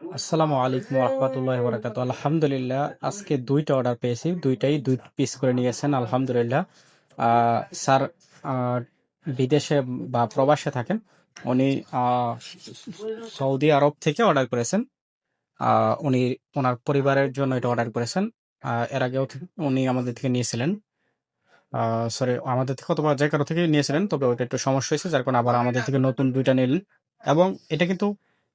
আসসালামু আলাইকুম রহমতুল্লাহ বরাকাত আলহামদুলিল্লাহ, আজকে দুইটা অর্ডার পেয়েছি। দুইটাই দুই পিস করে নিয়েছেন, আলহামদুলিল্লাহ। স্যার বিদেশে বা প্রবাসে থাকেন। উনি সৌদি আরব থেকে অর্ডার করেছেন। উনি ওনার পরিবারের জন্য এটা অর্ডার করেছেন। এর আগেও উনি আমাদের থেকে নিয়েছিলেন। সরি আমাদের থেকে অথবা যে কারও থেকে নিয়েছিলেন, তবে ওইটা একটু সমস্যা হয়েছে, যার কারণে আবার আমাদের থেকে নতুন দুইটা নিলেন। এবং এটা কিন্তু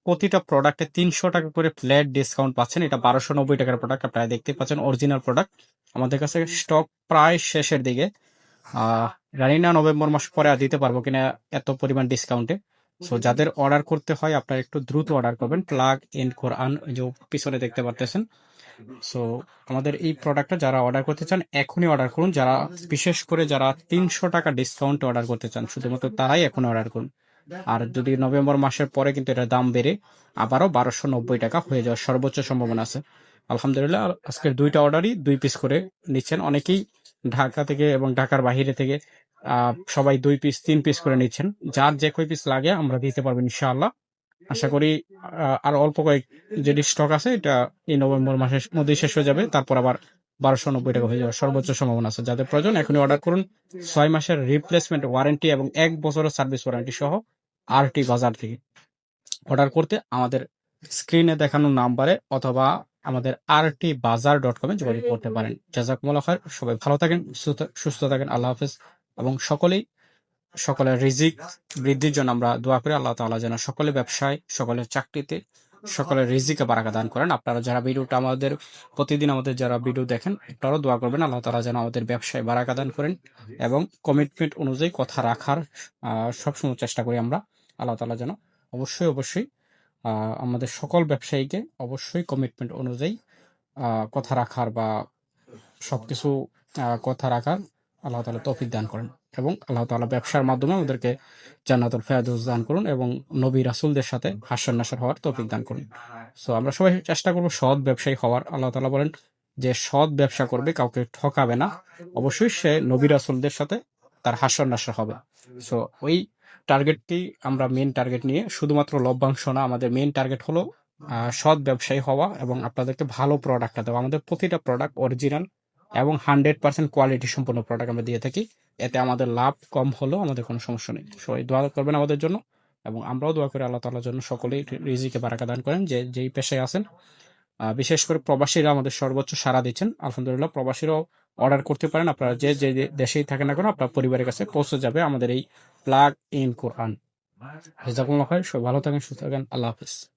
প্রতিটা প্রোডাক্টে তিনশো টাকা করে ফ্ল্যাট ডিসকাউন্ট পাচ্ছেন। এটা বারোশো নব্বই টাকার প্রোডাক্ট আপনারা দেখতে পাচ্ছেন অরিজিনাল প্রোডাক্ট আমাদের কাছে স্টক প্রায় শেষের দিকে। জানি না নভেম্বর মাস পরে আর দিতে পারব কিনা এত পরিমাণ ডিসকাউন্টে সো যাদের অর্ডার করতে হয়, আপনারা একটু দ্রুত অর্ডার করবেন। প্লাগ ইন কোরআন যে পিছনে দেখতে পারতেছেন। সো আমাদের এই প্রোডাক্টটা যারা অর্ডার করতে চান, এখনই অর্ডার করুন। যারা, বিশেষ করে যারা তিনশো টাকা ডিসকাউন্ট অর্ডার করতে চান, শুধুমাত্র তারাই এখন অর্ডার করুন। আর যদি নভেম্বর মাসের পরে কিন্তু এটার দাম বেড়ে আবারও বারোশো নব্বই টাকা হয়ে যাওয়ার সর্বোচ্চ সম্ভাবনা আছে। আলহামদুলিল্লাহ, আজকের দুইটা অর্ডারই দুই পিস করে নিচ্ছেন। অনেকেই ঢাকা থেকে এবং ঢাকার বাইরে থেকে সবাই দুই পিস তিন পিস করে নিচ্ছেন। যার যে কই পিস লাগে আমরা দিতে পারব ইনশাআল্লাহ। আশা করি আর অল্প কয়েক যেটি স্টক আছে, এটা এই নভেম্বর মাসের মধ্যেই শেষ হয়ে যাবে। তারপর আবার বারোশো নব্বই টাকা হয়ে যাওয়ার সর্বোচ্চ সম্ভাবনা আছে। যাদের প্রয়োজন, এখনই অর্ডার করুন। ছয় মাসের রিপ্লেসমেন্ট ওয়ারেন্টি এবং এক বছরের সার্ভিস ওয়ারেন্টি সহ আরটি বাজার থেকে অর্ডার করতে আমাদের স্ক্রিনে দেখানো নাম্বারে অথবা আমাদের আরটি বাজার ডট কমে যোগাযোগ করতে পারেন। জাজাকুমুল্লাহ খার সবাই ভালো থাকেন, সুস্থ- সুস্থ থাকেন, আল্লাহ হাফেজ। এবং সকলেই, সকলের রিজিক বৃদ্ধির জন্য আমরা দোয়া করি, আল্লাহ তাআলা যেন সকলে ব্যবসায়, সকলের চাকরিতে সকলের রিজিকে বারাকা দান করেন। আপনারা যারা ভিডিওটা আমাদের প্রতিদিন আমাদের যারা ভিডিও দেখেন একটারও দোয়া করবেন, আল্লাহ তাআলা যেন আমাদের ব্যবসায় বারাকা দান করেন এবং কমিটমেন্ট অনুযায়ী কথা রাখার সবসময় চেষ্টা করি আমরা। আল্লাহ তাআলা যেন অবশ্যই অবশ্যই আমাদের সকল ব্যবসায়ীকে অবশ্যই কমিটমেন্ট অনুযায়ী কথা রাখার বা সব কিছু কথা রাখার আল্লাহ তাআলা তৌফিক দান করেন। এবং আল্লাহ তাআলা ব্যবসার মাধ্যমে আমাদেরকে জান্নাতুল ফেরদৌস দান করুন এবং নবী রাসুলদের সাথে হাস্য নাসর হওয়ার তৌফিক দান করুন। সো আমরা সবাই চেষ্টা করব সৎ ব্যবসায়ী হওয়ার। আল্লাহ তাআলা বলেন যে সৎ ব্যবসা করবে, কাউকে ঠকাবে না। অবশ্যই সে নবী রাসুলদের সাথে তার হাস্য নাসর হবে। সো ওই টার্গেটটি আমরা মেন টার্গেট নিয়ে শুধুমাত্র লভ্যাংশ না, আমাদের মেন টার্গেট হলো সৎ ব্যবসায়ী হওয়া এবং আপনাদেরকে ভালো প্রোডাক্টটা দেওয়া। আমাদের প্রতিটা প্রোডাক্ট অরিজিনাল এবং হান্ড্রেড পার্সেন্ট কোয়ালিটি সম্পন্ন প্রোডাক্ট আমরা দিয়ে থাকি। এতে আমাদের লাভ কম হলেও আমাদের কোনো সমস্যা নেই। সবাই দোয়া করবেন আমাদের জন্য এবং আমরাও দোয়া করি আল্লাহ তাআলার জন্য সকলেই রিজিকে বারাকা দান করেন, যে, যেই পেশায় আছেন। বিশেষ করে প্রবাসীরা আমাদের সর্বোচ্চ সাড়া দিচ্ছেন। আলহামদুলিল্লাহ, প্রবাসীরাও অর্ডার করতে পারেন। আপনারা যে যে দেশেই থাকেন না কেন, আপনার পরিবারের কাছে পৌঁছে যাবে আমাদের এই প্লাগ ইন কোরআন জাজাকুমুল্লাহ খায়ের সবাই ভালো থাকেন, সুস্থ থাকেন। আল্লাহ হাফিজ।